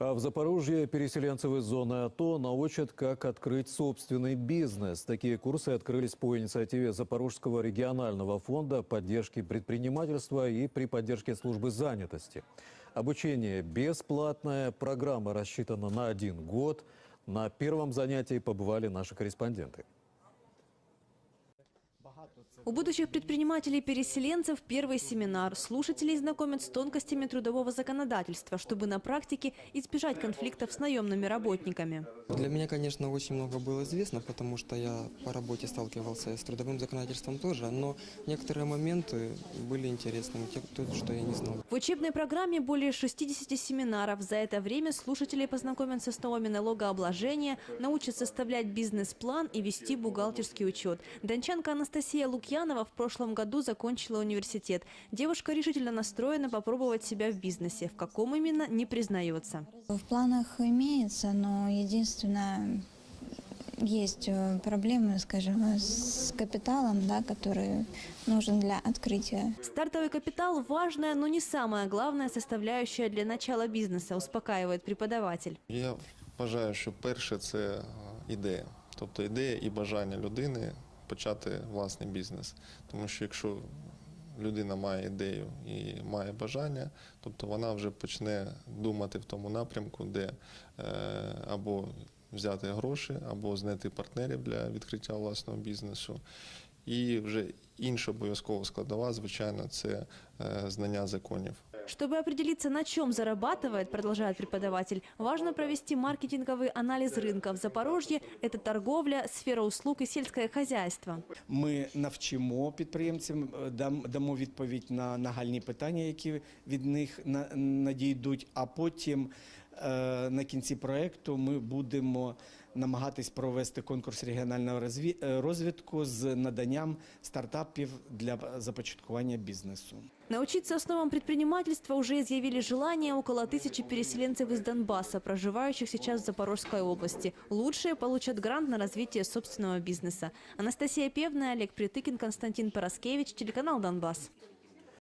А в Запорожье переселенцев из зоны АТО научат, как открыть собственный бизнес. Такие курсы открылись по инициативе Запорожского регионального фонда поддержки предпринимательства и при поддержке службы занятости. Обучение бесплатное, программа рассчитана на один год. На первом занятии побывали наши корреспонденты. У будущих предпринимателей-переселенцев первый семинар. Слушателей знакомят с тонкостями трудового законодательства, чтобы на практике избежать конфликтов с наемными работниками. Для меня, конечно, очень много было известно, потому что я по работе сталкивался с трудовым законодательством тоже, но некоторые моменты были интересными, те, то, что я не знал. В учебной программе более 60 семинаров. За это время слушатели познакомятся с новыми налогообложения, научат составлять бизнес-план и вести бухгалтерский учет. Дончанка Анастасия Лукьянова в прошлом году закончила университет. Девушка решительно настроена попробовать себя в бизнесе. В каком именно, не признается. В планах имеется, но единственное, есть э, проблемы, скажем, с капиталом, да, который нужен для открытия. Стартовый капитал – важная, но не самая главная составляющая для начала бизнеса, успокаивает преподаватель. Я вважаю, що перше це е, ідея, тобто ідея і бажання людини почати власний бізнес. Тому що якщо людина має ідею і має бажання, тобто вона вже почне думати в тому напрямку, де е, або взяти гроші, або знайти партнерів для відкриття власного бізнесу. І вже інша обов'язкова складова, звичайно, це е, знання законів. Чтобы определиться, на чем зарабатывает, продолжает преподаватель, важно провести маркетинговый анализ рынка. В Запорожье – это торговля, сфера услуг и сельское хозяйство. Ми навчимо підприємцям, е, дам- дамо відповідь на нагальні питання, які від них на- надійдуть. А потім е, на кінці проекту ми будемо намагатись провести конкурс регіонального розві- е, розвитку з наданням стартапів для започаткування бізнесу. Научиться основам предпринимательства уже изъявили желание около тысячи переселенцев из Донбасса, проживающих сейчас в Запорожской области. Лучшие получат грант на развитие собственного бизнеса. Анастасия Певная, Олег Притыкин, Константин Пороскевич, телеканал «Донбасс».